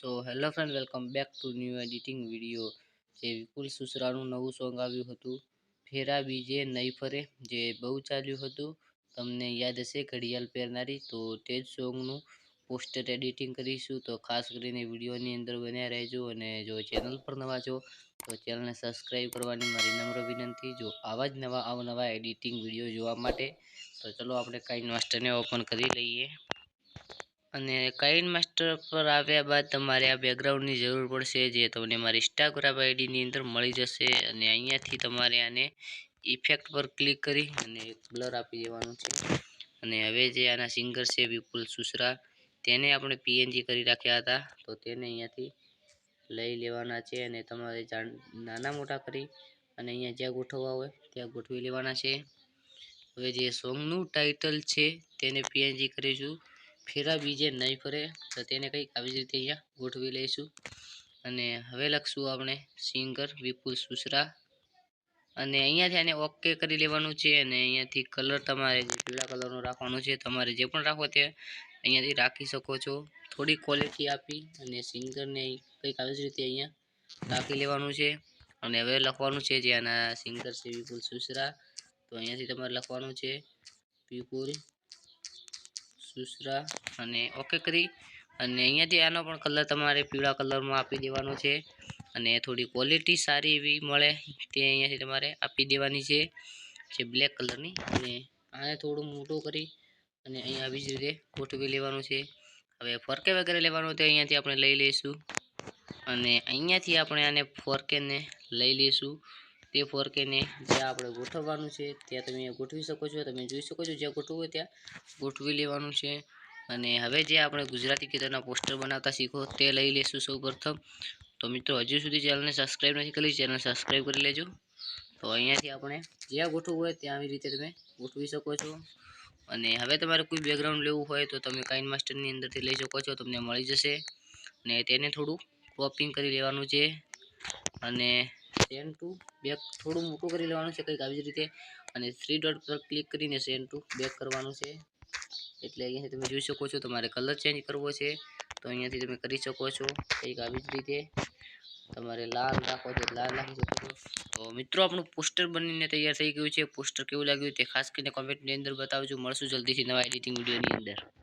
તો hello friend, welcome back to new editing video. જે વિપુલ સુસરાનું નવું સોંગ આવ્યું હતું, ફેરા બીજે નહીં ફરે, જે બહુ ચાલ્યું હતું. તમને યાદ હશે ઘડિયાળ પહેરનારી, તો તે જ સોંગનું પોસ્ટર એડિટિંગ કરીશું. તો ખાસ કરીને વિડીયોની અંદર બન્યા રહેજો અને જો ચેનલ પર નવા છો, તો ચેનલને સબસ્ક્રાઈબ કરવાની મારી નમ્ર વિનંતી. જો આવા જ નવા અવનવા એડિટિંગ વીડિયો જોવા માટે, તો ચલો આપણે કાઇન માસ્ટરને ઓપન કરી લઈએ. અને કાઇન માસ્ટર પર આવ્યા બાદ તમારે આ બેકગ્રાઉન્ડની જરૂર પડશે, જે તમને મારી ઇન્સ્ટાગ્રામ આઈડીની અંદર મળી જશે અને અહીંયાથી તમારે આને ઇફેક્ટ પર ક્લિક કરી અને બ્લર આપી દેવાનું છે. અને હવે જે આના સિંગર છે વિપુલ સુસરા, તેને આપણે પીએનજી કરી રાખ્યા હતા, તો તેને અહીંયાથી લઈ લેવાના છે અને તમારે નાના મોટા કરી અને અહીંયા જ્યાં ગોઠવવા હોય ત્યાં ગોઠવી લેવાના છે. હવે જે સોંગનું ટાઇટલ છે તેને પીએનજી કરીશું. ફેરા બીજે નહીં ફરે, તો તેને કંઈક આવી રીતે અહીંયા ગોઠવી લઈશું. અને હવે લખશું આપણે સિંગર વિપુલ સુસરા. અને અહીંયાથી આને ઓકે કરી લેવાનું છે અને અહીંયાથી કલર તમારે પીળા કલરનો રાખવાનો છે. તમારે જે પણ રાખો તે અહીંયાથી રાખી શકો છો. થોડી ક્વોલિટી આપી અને સિંગરને કંઈક આવી જ રીતે અહીંયા રાખી લેવાનું છે. અને હવે લખવાનું છે જે આના સિંગર છે વિપુલ સુસરા. તો અહીંયાથી તમારે લખવાનું છે વિપુલ સુસરા અને ઓકે કરી અને અહીંયાથી આનો પણ કલર તમારે પીળા કલરમાં આપી દેવાનો છે. અને થોડી ક્વોલિટી સારી એવી મળે તે અહીંયાથી તમારે આપી દેવાની છે. જે બ્લેક કલરની અને આને થોડું મોટું કરી અને અહીંયા આવી જ રીતે ગોઠવી લેવાનું છે. હવે ફરકે વગેરે લેવાનું તે અહીંયાથી આપણે લઈ લઈશું. અને અહીંયાથી આપણે આને ફોરકેને લઈ લઈશું. તે ફોરકેને જ્યાં આપણે ગોઠવવાનું છે, ત્યાં તમે ગોઠવી શકો છો. તમે જોઈ શકો છો જ્યાં ગોઠવવું હોય ત્યાં ગોઠવી લેવાનું છે. અને હવે જે આપણે ગુજરાતી ગીતોના પોસ્ટર બનાવતા શીખો તે લઈ લઈશું સૌ પ્રથમ તો મિત્રો, હજુ સુધી ચેનલને સબસ્ક્રાઈબ નથી કરી ચેનલ સબસ્ક્રાઈબ કરી લેજો. તો અહીંયાથી આપણે જ્યાં ગોઠવવું હોય ત્યાં આવી રીતે તમે ગોઠવી શકો છો. અને હવે તમારે કોઈ બેકગ્રાઉન્ડ લેવું હોય તો તમે કાઇન માસ્ટરની અંદરથી લઈ શકો છો, તમને મળી જશે. અને તેને થોડું ક્રોપિંગ કરી લેવાનું છે. અને સેન ટુ બેક થોડું મોટું કરી લેવાનું છે, કંઈક આવી જ રીતે. અને થ્રી ડોટ પર ક્લિક કરીને સેન ટુ બેક કરવાનું છે. એટલે અહીંયાથી તમે જોઈ શકો છો, તમારે કલર ચેન્જ કરવો છે, તો અહીંયાથી તમે કરી શકો છો, કંઈક આવી જ રીતે. તમારે લાલ રાખો તો લાલ રાખી શકો છો. તો મિત્રો, આપણું પોસ્ટર બનીને તૈયાર થઈ ગયું છે. પોસ્ટર કેવું લાગ્યું તે ખાસ કરીને કોમેન્ટની અંદર બતાવજો. મળશું જલ્દીથી નવા એડિટિંગ વિડીયોની અંદર.